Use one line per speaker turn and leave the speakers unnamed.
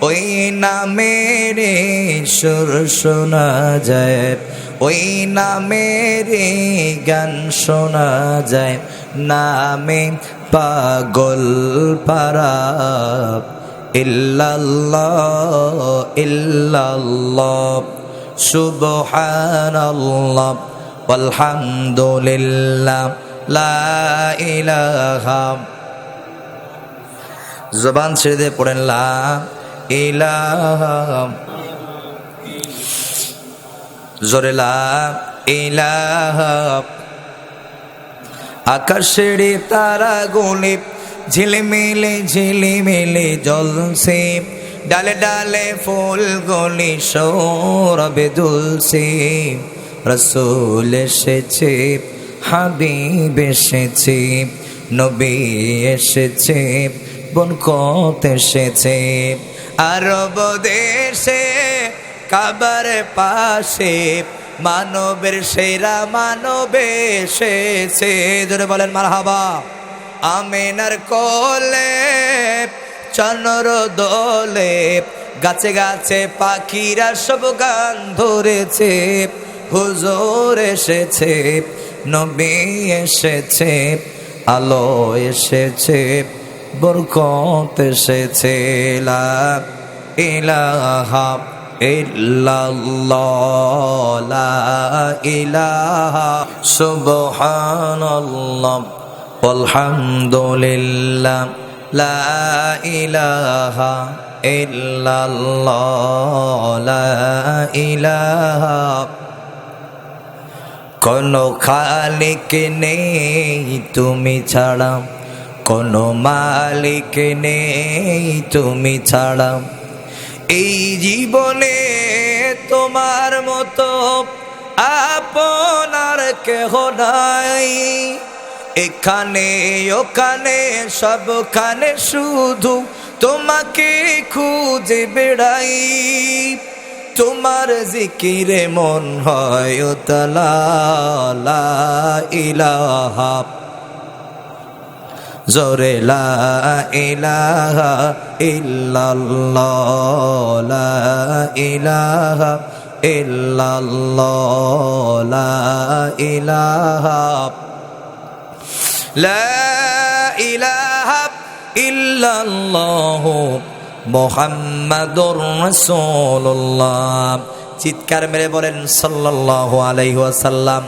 ওই নামের সুর শোনা যায়, ওই নামের গান শোনা যায়। নামে পাগল পারা ইল্লাল্লাহ ইল্লাল্লাহ, সুবহানাল্লাহ আলহামদুলিল্লাহ লা ইলাহা। জবান ছেড়ে দিয়ে পড়েন, লা ইলাহা জোরে লা ইলাহা আকাশের তারা গুলি, ঝিলমিলে, ঝিলিমিলে জলসে ডালে ডালে ফুল গলি, সৌরভে দুলসে রসুল এসেছে, হাবিব এসেছে, নবী এসেছে, বনকত এসেছে। আরব দেশে, কাবার পাশে, মানবের সেরা মানবে এসেছে। ধরে বলেন, মারহাবা। আমেনার কোলে চন্দ্র দোলে, গাছে গাছে পাখিরা সব গান ধরেছে। হুজুর এসেছে, নবী এসেছে, আলো এসেছে। বরকত এসেছে ইলাহা লা ইলাহা আলহামদুলিল্লাহ লা ইলাহা ইল্লাল্লাহ ইলাহা। কোনো খালিক নেই তুমি ছাড়া। কোনো মালিক নেই তুমি ছাড়া। এই জীবনে তোমার মতো আপনার কেহ নাই। এখানে, ওখানে, সবখানে শুধু তোমাকে খুঁজে বেড়াই। তোমার জিকিরে মন হয় তালা ইলাহা জোরে লা ইলাহা লা ইলাহা ইল্লাল্লাহ, লা ইলাহা। ইল্লাল্লাহ চিৎকার মেরে বলেন সাল্লাল্লাহু আলাইহি ওয়াসাল্লাম।